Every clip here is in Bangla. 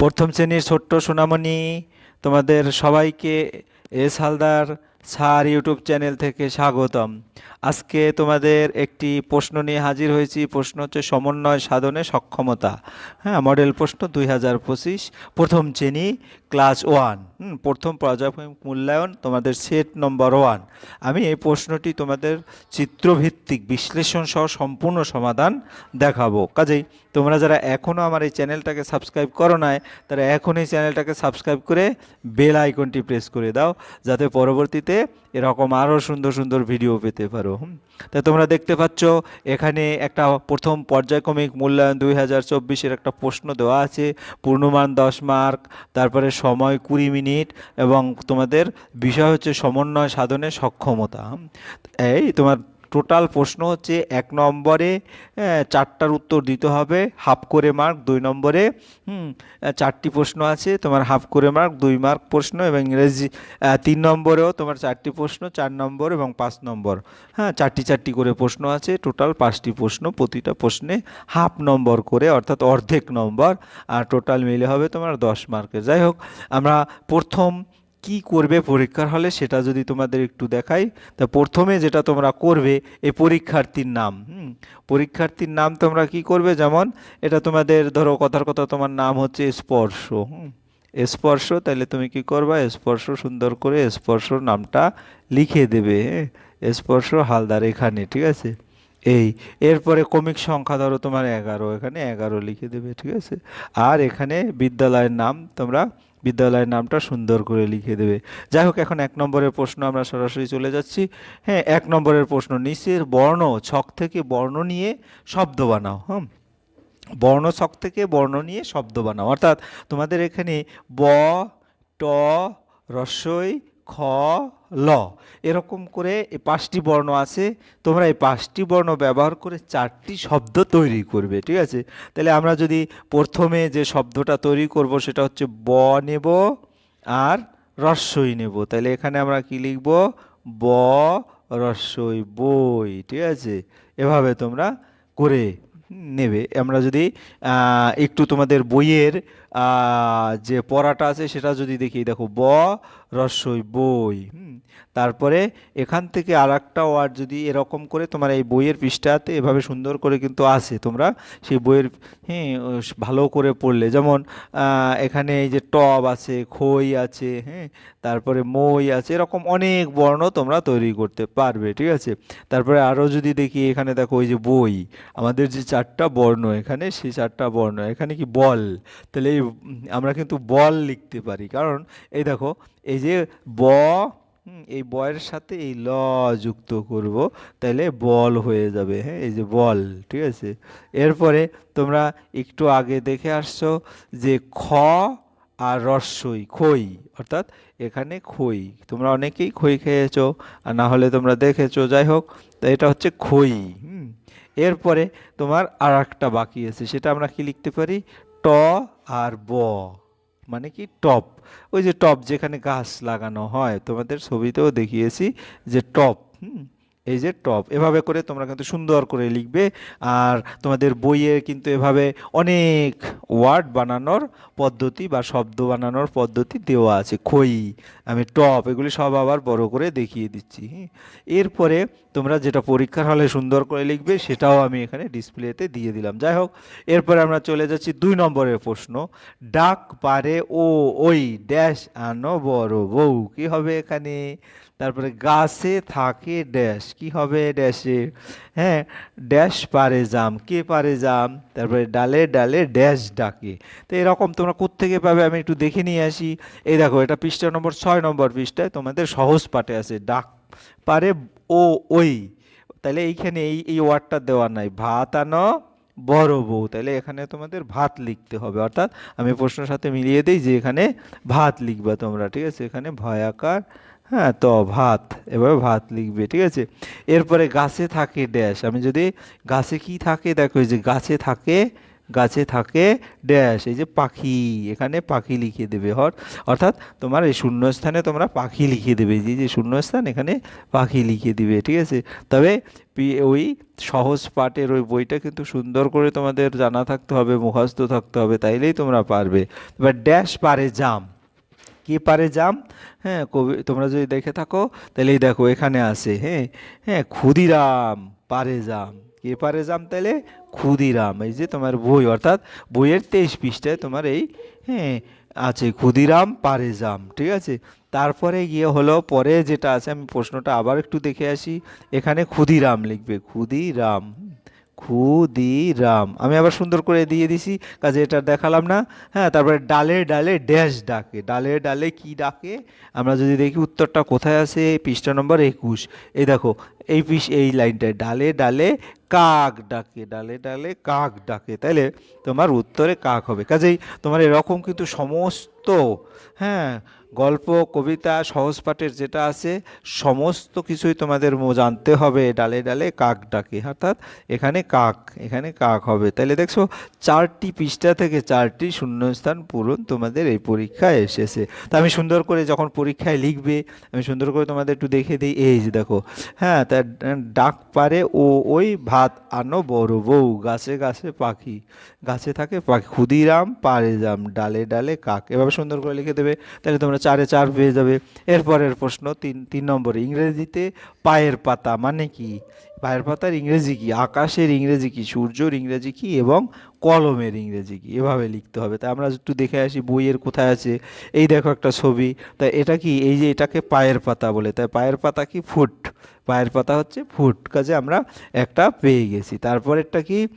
প্রথম শ্রেণির ছোট্ট সোনামণি, তোমাদের সবাইকে S Haldar sir YouTube channel থেকে স্বাগতম। আজকে তোমাদের একটি প্রশ্ন নিয়ে হাজির হয়েছি, প্রশ্ন হচ্ছে সমন্বয় সাধনে সক্ষমতা। হ্যাঁ মডেল প্রশ্ন দুই হাজার পঁচিশ, প্রথম শ্রেণি ক্লাস ওয়ান। হুম, প্রথম পর্যায়ক্রমিক মূল্যায়ন তোমাদের সেট নম্বর ওয়ান। আমি এই প্রশ্নটি তোমাদের চিত্রভিত্তিক বিশ্লেষণ সহ সম্পূর্ণ সমাধান দেখাবো। কাজেই তোমরা যারা এখনও আমার এই চ্যানেলটাকে সাবস্ক্রাইব করো নাই, তারা এখন এই চ্যানেলটাকে সাবস্ক্রাইব করে বেল আইকনটি প্রেস করে দাও, যাতে পরবর্তীতে এরকম আরও সুন্দর সুন্দর ভিডিও পেতে পারো। তা তোমরা দেখতে পাচ্ছ, এখানে একটা প্রথম পর্যায়ক্রমিক মূল্যায়ন দুই হাজার চব্বিশের একটা প্রশ্ন দেওয়া আছে, পূর্ণমান দশ মার্ক, তারপরে সময় কুড়ি মিনিট এবং তোমাদের বিষয় হচ্ছে সমন্বয় সাধনে সক্ষমতা। এই তোমার টোটাল প্রশ্ন হচ্ছে এক নম্বরে চারটার উত্তর দিতে হবে, হাফ করে মার্ক দুই নম্বরে চারটি প্রশ্ন আছে, তোমার হাফ করে মার্ক দুই মার্ক প্রশ্ন এবং ইংরেজি তিন নম্বরেও তোমার চারটি প্রশ্ন, চার নম্বর এবং পাঁচ নম্বর হ্যাঁ চারটি চারটি করে প্রশ্ন আছে, টোটাল পাঁচটি প্রশ্ন, প্রতিটা প্রশ্নে হাফ নম্বর করে, অর্থাৎ অর্ধেক নম্বর, আর টোটাল মিলে হবে তোমার দশ মার্কের। যাই হোক, আমরা প্রথম কি করবে পরীক্ষার হলে সেটা যদি তোমাদের একটু দেখাই। তা প্রথমে যেটা তোমরা করবে এই পরীক্ষার্থীর নাম। পরীক্ষার্থীর নাম তোমরা কি করবে? যেমন, এটা তোমাদের ধরো কথার কথা, তোমার নাম হচ্ছে স্পর্শ। স্পর্শ তাহলে তুমি কি করবা? স্পর্শ সুন্দর করে স্পর্শ নামটা লিখে দেবে। হ্যাঁ স্পর্শ হালদার এখানে, ঠিক আছে? এই, এরপরে কমিক সংখ্যা ধরো তোমার এগারো, এখানে এগারো লিখে দেবে, ঠিক আছে? আর এখানে বিদ্যালয়ের নাম তোমরা বিদ্যালয়ের নামটা সুন্দর করে লিখে দেবে। যাই হোক, এখন এক নম্বরের প্রশ্ন আমরা সরাসরি চলে যাচ্ছি। হ্যাঁ এক নম্বরের প্রশ্ন, নিচের বর্ণ ছক থেকে বর্ণ নিয়ে শব্দ বানাও, হুম? বর্ণ ছক থেকে বর্ণ নিয়ে শব্দ বানাও। অর্থাৎ তোমাদের এখানে ব, ট রস্বই খ ল। এরকম করে এই পাঁচটি বর্ণ আছে, তোমরা এই পাঁচটি বর্ণ ব্যবহার করে চারটি শব্দ তৈরি করবে, ঠিক আছে? তাহলে আমরা যদি প্রথমে যে শব্দটা তৈরি করব, সেটা হচ্ছে ব নেব আর রস্বই নেব। তাহলে এখানে আমরা কি লিখব? ব রস্বই বই, ঠিক আছে? এভাবে তোমরা করে নেবে। আমরা যদি একটু তোমাদের বইয়ের যে পড়াটা আছে সেটা যদি দেখি, দেখো, ব রস্বই বই তারপরে এখান থেকে আর একটা ওয়ার্ড যদি এরকম করে তোমার এই বইয়ের পৃষ্ঠাতে এভাবে সুন্দর করে কিন্তু আছে তোমরা, সেই বইয়ের হ্যাঁ ভালো করে পড়লে। যেমন এখানে এই যে টব আছে, খই আছে হ্যাঁ তারপরে মই আছে, এরকম অনেক বর্ণ তোমরা তৈরি করতে পারবে, ঠিক আছে? তারপরে আরও যদি দেখি এখানে দেখো, ওই যে বই, আমাদের যে চারটা বর্ণ এখানে, সেই চারটা বর্ণ। এখানে কি বল? তাহলে এই, আমরা কিন্তু বল লিখতে পারি। কারণ এই দেখো, এই যে ব এই বয়ের সাথে এই ল যুক্ত করব, তাহলে বল হয়ে যাবে হ্যাঁ এই যে বল, ঠিক আছে? এরপরে তোমরা একটু আগে দেখে আসছো যে খ আর রস্যই, খই, অর্থাৎ এখানে খই। তোমরা অনেকেই খই খেয়েছো, আর না হলে তোমরা দেখেছ। যাই হোক, তো এটা হচ্ছে খই, হুম। এরপরে তোমার আর একটা বাকি আছে, সেটা আমরা কি লিখতে পারি? ট আর ব। মানে কি? টপ। ওই যে টপ যেখানে গাছ লাগানো হয়, তোমাদের ছবিতেও দেখিয়েছি যে টপ, হুম? এই যে টপ, এভাবে করে তোমরা কিন্তু সুন্দর করে লিখবে। আর তোমাদের বইয়ে কিন্তু এভাবে অনেক ওয়ার্ড বানানোর পদ্ধতি বা শব্দ বানানোর পদ্ধতি দেওয়া আছে। খই, আমি টপ, এগুলি সব আবার বড় করে দেখিয়ে দিচ্ছি। এরপরে তোমরা যেটা পরীক্ষার হলে সুন্দর করে লিখবে, সেটাও আমি এখানে ডিসপ্লেতে দিয়ে দিলাম। যাই হোক, এরপরে আমরা চলে যাচ্ছি দুই নম্বরের প্রশ্ন। ডাক পারে ও ওই ড্যাশ আনো বড় বউ, কি হবে এখানে? তারপরে গাছে থাকে ড্যাশ। কি হবে ড্যাশে? হ্যাঁ ড্যাশ পারে জাম। কে পারে জাম? তারপরে ডালে ডালে ড্যাশ ডাকে। তো এরকম তোমরা কোত্থেকে পাবে? আমি একটু দেখে নিয়ে আসি। এই দেখো, এটা পৃষ্ঠা নম্বর ছয় নম্বর পৃষ্ঠায় তোমাদের সহজ পাঠে আছে। ডাক পারে ও ওই। তাহলে এইখানে এই এই ওয়ার্ডটা দেওয়া নাই। ভাত আনো বড় বউ। তাহলে এখানে তোমাদের ভাত লিখতে হবে। অর্থাৎ আমি প্রশ্নের সাথে মিলিয়ে দিই যে এখানে ভাত লিখবা তোমরা। ঠিক আছে? এখানে ভয়াকার হ্যাঁ তো ভাত, এভাবে ভাত লিখবে, ঠিক আছে? এরপরে গাছে থাকে ড্যাশ, আমি যদি গাছে কি থাকে, দেখো যে গাছে থাকে গাছে থাকে ড্যাশ, এই যে পাখি, এখানে পাখি লিখে দেবে হর অর্থাৎ তোমার এই শূন্যস্থানে তোমরা পাখি লিখে দেবে যে যে শূন্যস্থান, এখানে পাখি লিখে দিবে, ঠিক আছে? তবে ওই সহজ পাঠের ওই বইটা কিন্তু সুন্দর করে তোমাদের জানা থাকতে হবে, মুখস্থ থাকতে হবে, তাইলেই তোমরা পারবে। এবার ড্যাশ পারে জাম। কি পারে জাম? হ্যাঁ কবি, তোমরা যদি দেখে থাকো তাহলে এই দেখো এখানে আছে হ্যাঁ হ্যাঁ ক্ষুদিরাম পারে জাম। কে পারে জাম তাহলে ক্ষুদিরাম, এই যে তোমার বই, অর্থাৎ বইয়ের তেইশ পৃষ্ঠায় তোমার এই হ্যাঁ আছে ক্ষুদিরাম পারে জাম, ঠিক আছে? তারপরে গিয়ে হলো, পরে যেটা আছে, আমি প্রশ্নটা আবার একটু দেখে আসি। এখানে ক্ষুদিরাম লিখবে, ক্ষুদিরাম। ক্ষুদিরাম। আমি আবার সুন্দর করে দিয়ে দিছি, কাজে এটা দেখালাম না। হ্যাঁ তারপরে ডালে ডালে ড্যাশ ডাকে। ডালে ডালে কি ডাকে? আমরা যদি দেখি উত্তরটা কোথায় আছে, পৃষ্ঠা নম্বর একুশ। এই দেখো এই পিস, এই লাইনটায়, ডালে ডালে কাক ডাকে, ডালে ডালে কাক ডাকে তাহলে তোমার উত্তরে কাক হবে। কাজেই তোমার এরকম কিন্তু সমস্ত হ্যাঁ গল্প, কবিতা, সহজ পাঠের যেটা আছে, সমস্ত কিছুই তোমাদের জানতে হবে, ডালে ডালে কাক ডাকে, অর্থাৎ এখানে কাক এখানে কাক হবে। তাহলে দেখছ, চারটি পৃষ্ঠা থেকে চারটি শূন্যস্থান পূরণ তোমাদের এই পরীক্ষায় এসেছে। তা আমি সুন্দর করে যখন পরীক্ষায় লিখবে, আমি সুন্দর করে তোমাদের একটু দেখে দিই। এই যে দেখো হ্যাঁ ডাক পারে, ও, ওই ভাত আনো বড় বউ। গাছে গাছে পাখি, গাছে থাকে পাখি। ক্ষুদিরাম পারে যাম, ডালে ডালে কাক। এভাবে সুন্দর করে লিখে দেবে, তাহলে তোমরা চারে চার পেয়ে যাবে। এরপরের প্রশ্ন তিন তিন নম্বরে, ইংরেজিতে পায়ের পাতা মানে কি? পায়ের পাতার ইংরেজি কি? আকাশের ইংরেজি কি? সূর্যর ইংরেজি কি? এবং কলমের ইংরেজি কি? এভাবে লিখতে হবে। তা আমরা একটু দেখে আসি বইয়ের কোথায় আছে। এই দেখো একটা ছবি। তা এটা কি? এই যে এটাকে পায়ের পাতা বলে। তাই পায়ের পাতা কি? ফুট। পায়ের পাতা হচ্ছে ফুট। কাজে আমরা একটা পেয়ে গেছি। তারপর তারপরেরটা কি?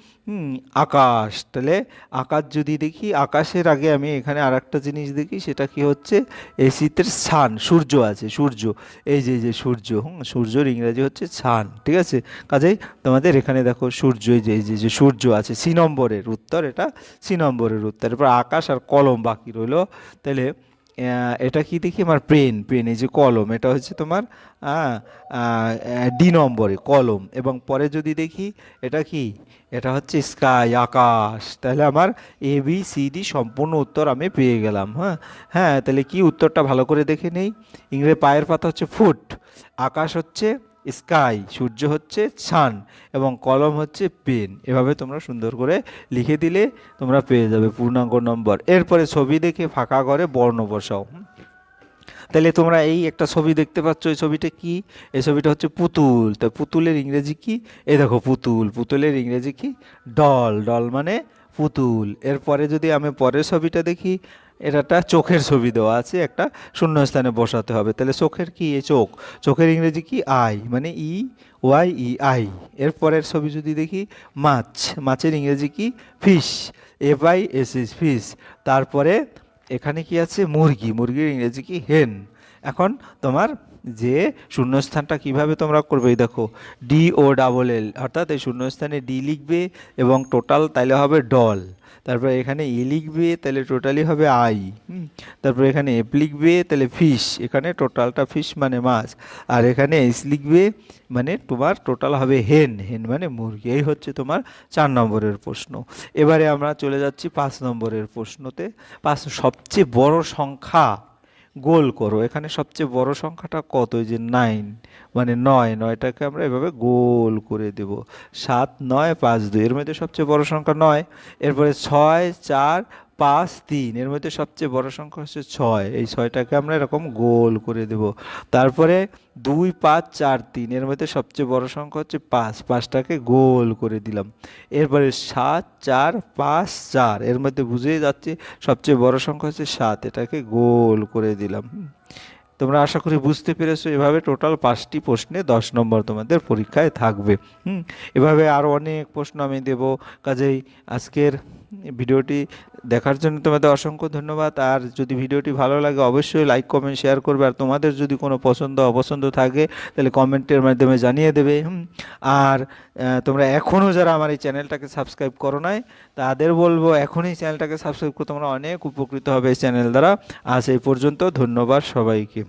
আকাশ। তাহলে আকাশ যদি দেখি, আকাশের আগে আমি এখানে আর একটা জিনিস দেখি, সেটা কি হচ্ছে? এই শীতের ছান সূর্য আছে, সূর্য। এই যে যে সূর্য, হুম, সূর্যর ইংরেজি হচ্ছে ছান ঠিক আছে? কাজেই তোমাদের এখানে দেখো সূর্য যে যে যে সূর্য আছে, সি নম্বরের উত্তর, এটা সি নম্বরের উত্তর। এরপর আকাশ আর কলম বাকি রইল। তাহলে এটা কি দেখি? আমার পেন পেন এই যে কলম, এটা হচ্ছে তোমার ডি নম্বরে, কলম। এবং পরে যদি দেখি, এটা কি? এটা হচ্ছে স্কাই, আকাশ। তাহলে আমার এ, বি, সি, ডি সম্পূর্ণ উত্তর আমি পেয়ে গেলাম হ্যাঁ? হ্যাঁ তাহলে কি উত্তরটা ভালো করে দেখে নেই? ইংরেজি পায়ের পাতা হচ্ছে ফুট, আকাশ হচ্ছে স্কাই, সূর্য হচ্ছে ছান এবং কলম হচ্ছে পেন। এভাবে তোমরা সুন্দর করে লিখে দিলে তোমরা পেয়ে যাবে পূর্ণাঙ্গ নম্বর। এরপরে ছবি দেখে ফাঁকা করে বর্ণ বসাও। তাহলে তোমরা এই একটা ছবি দেখতে পাচ্ছ, এই ছবিটা কি? এই ছবিটা হচ্ছে পুতুল। তা পুতুলের ইংরেজি কি? এই দেখো পুতুল। পুতুলের ইংরেজি কি? ডল। ডল মানে পুতুল। এরপরে যদি আমি পরের ছবিটা দেখি এটা চোখের ছবি দেওয়া আছে, একটা শূন্যস্থানে বসাতে হবে। তাহলে চোখের কি? এ চোখ। চোখের ইংরেজি কি? আই মানে ই, ওয়াই, ই, আই। এরপরের ছবি যদি দেখি, মাছ। মাছের ইংরেজি কি? Fish. F I S is fish. তারপরে এখানে কি আছে? মুরগি। মুরগির ইংরেজি কি? হেন। এখন তোমার যে শূন্যস্থানটা কীভাবে তোমরা করবে দেখো ডি ও ডাবল এল অর্থাৎ এই শূন্যস্থানে ডি লিখবে এবং টোটাল তাইলে হবে ডল তারপরে এখানে ই লিখবে তাহলে টোটালি হবে আই। তারপরে এখানে এফ লিখবে তাহলে ফিশ এখানে টোটালটা ফিশ মানে মাছ, আর এখানে এস লিখবে মানে তোমার টোটাল হবে হেন হেন মানে মুরগি, এই হচ্ছে তোমার চার নম্বরের প্রশ্ন এবারে আমরা চলে যাচ্ছি পাঁচ নম্বরের প্রশ্নতে, পাঁচ সবচেয়ে বড় সংখ্যা গোল করো। এখানে সবচেয়ে বড় সংখ্যাটা কত? যে নাইন মানে নয়, নয়টাকে আমরা এভাবে গোল করে দেব। সাত, নয়, পাঁচ, দুই, এর মধ্যে সবচেয়ে বড় সংখ্যা নয়। এরপরে ছয়, চার পাঁচ তিন, এর মধ্যে সবচেয়ে বড় সংখ্যা হচ্ছে ছয়। এই ছয়টাকে আমরা এরকম গোল করে দেব। তারপরে দুই, পাঁচ, চার, তিন, এর মধ্যে সবচেয়ে বড় সংখ্যা হচ্ছে পাঁচ। পাঁচটাকে গোল করে দিলাম। এরপরে সাত, চার, পাঁচ, চার, এর মধ্যে বুঝেই যাচ্ছে সবচেয়ে বড় সংখ্যা হচ্ছে সাত। এটাকে গোল করে দিলাম। তোমরা আশা করি বুঝতে পেরেছ, এভাবে টোটাল পাঁচটি প্রশ্নে দশ নম্বর তোমাদের পরীক্ষায় থাকবে। হুম, এভাবে আরও অনেক প্রশ্ন আমি দেব। কাজেই আজকের ভিডিওটি দেখার জন্য তোমাদের অসংখ্য ধন্যবাদ। আর যদি ভিডিওটি ভালো লাগে, অবশ্যই লাইক কমেন্ট শেয়ার করবে। আর তোমাদের যদি কোনো পছন্দ, অপছন্দ থাকে, তাহলে কমেন্টের মাধ্যমে জানিয়ে দেবে। আর তোমরা এখনও যারা আমার এই চ্যানেলটাকে সাবস্ক্রাইব করো নাই, তাদের বলব এখনই চ্যানেলটাকে সাবস্ক্রাইব করে তোমরা অনেক উপকৃত হবে এই চ্যানেল দ্বারা। আজ এই পর্যন্ত, ধন্যবাদ সবাইকে।